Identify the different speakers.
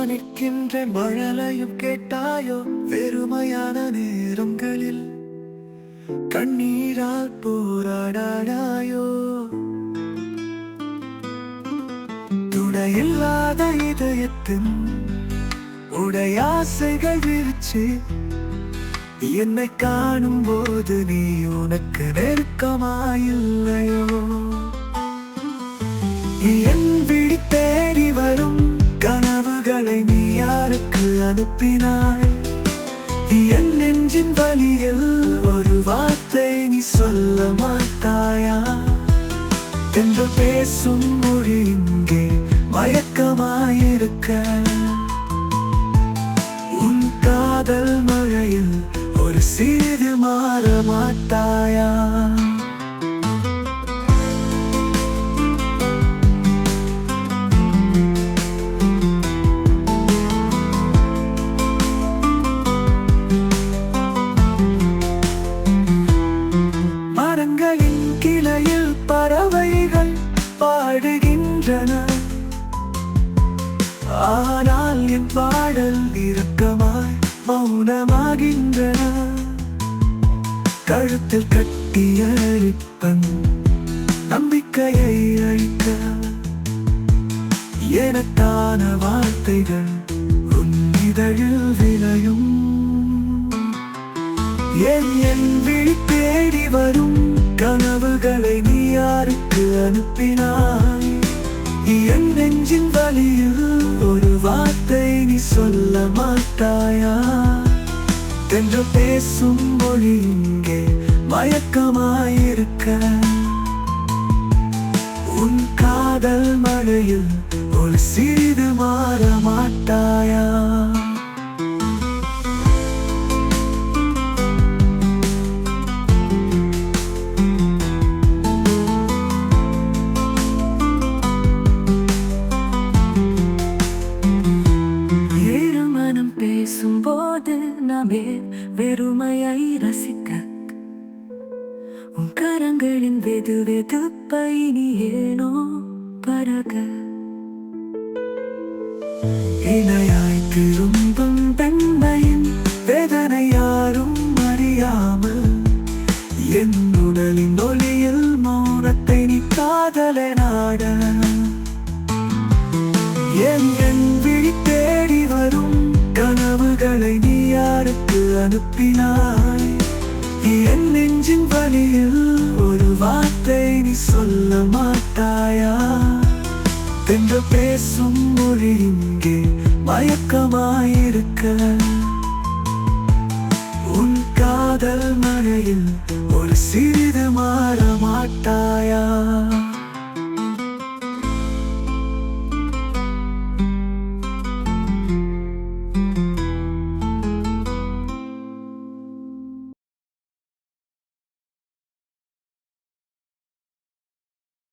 Speaker 1: துடிக்கின்ற மழலையும் கேட்டாயோ? வெறுமையான நேரங்களில் கண்ணீரால் போராடாடாயோ துணையில்லாத இதயத்தின் உடையாசைகள் விரிச்சு என்னை காணும் போது நீ உனக்கு நெருக்கமாயில்லையோ? என் விழி தேடி வரும் கனவுகளை நீ யாருக்கு அனுப்பினாய்? என் நெஞ்சின் வழியில் ஒரு வார்த்தை நீ சொல்ல மாட்டாயா? என்று பேசும் மொழி இங்கே மயக்கமாயிருக்க. உன் காதல் மழையில் ஒரு சீது மாற மாட்டாயா? மரங்களின் கிளையில் பறவைகள் பாடுகின்றன. ஆனால் என் பாடல் இறுக்கமாய் மௌனமாகின்றன. கழுத்தில் கட்டிய ரிப்பன் நம்பிக்கையை அழிக்க எனக்கான வார்த்தைகள் உன் இதழில் விளையும். என் என் விழி தேடி வரும்? கனவுகளை நீ யாருக்கு அனுப்பினாய்? என் நெஞ்சின் வழியில் ஒரு வார்த்தை நீ சொல்ல மாட்டாயா? என்று பேசும் மொழி இங்கே மயக்கமாயிருக்க. உன் காதல் மழையில் ஒரு சிறிது மாற மாட்டாயா?
Speaker 2: பேசும்போது நாமே வெறுமையை ரசிக்க. உன் கரங்களின் வெது வெதுப்பை நீ ஏனோ பரக.
Speaker 1: இணையாய் திரும்பும் பெண்மையின் வேதனை யாரும் அறியாமல் என் உடலின் ஒளியில் மௌனத்தை நீ காதல நாட அனுப்பினாய். என் நெஞ்சின் வழியில் ஒரு வார்த்தை நீ சொல்ல மாட்டாயா? என்று பேசும் மொழி இங்கே மயக்கமாயிருக்க. உன் காதல் மழையில் ஒரு சிறு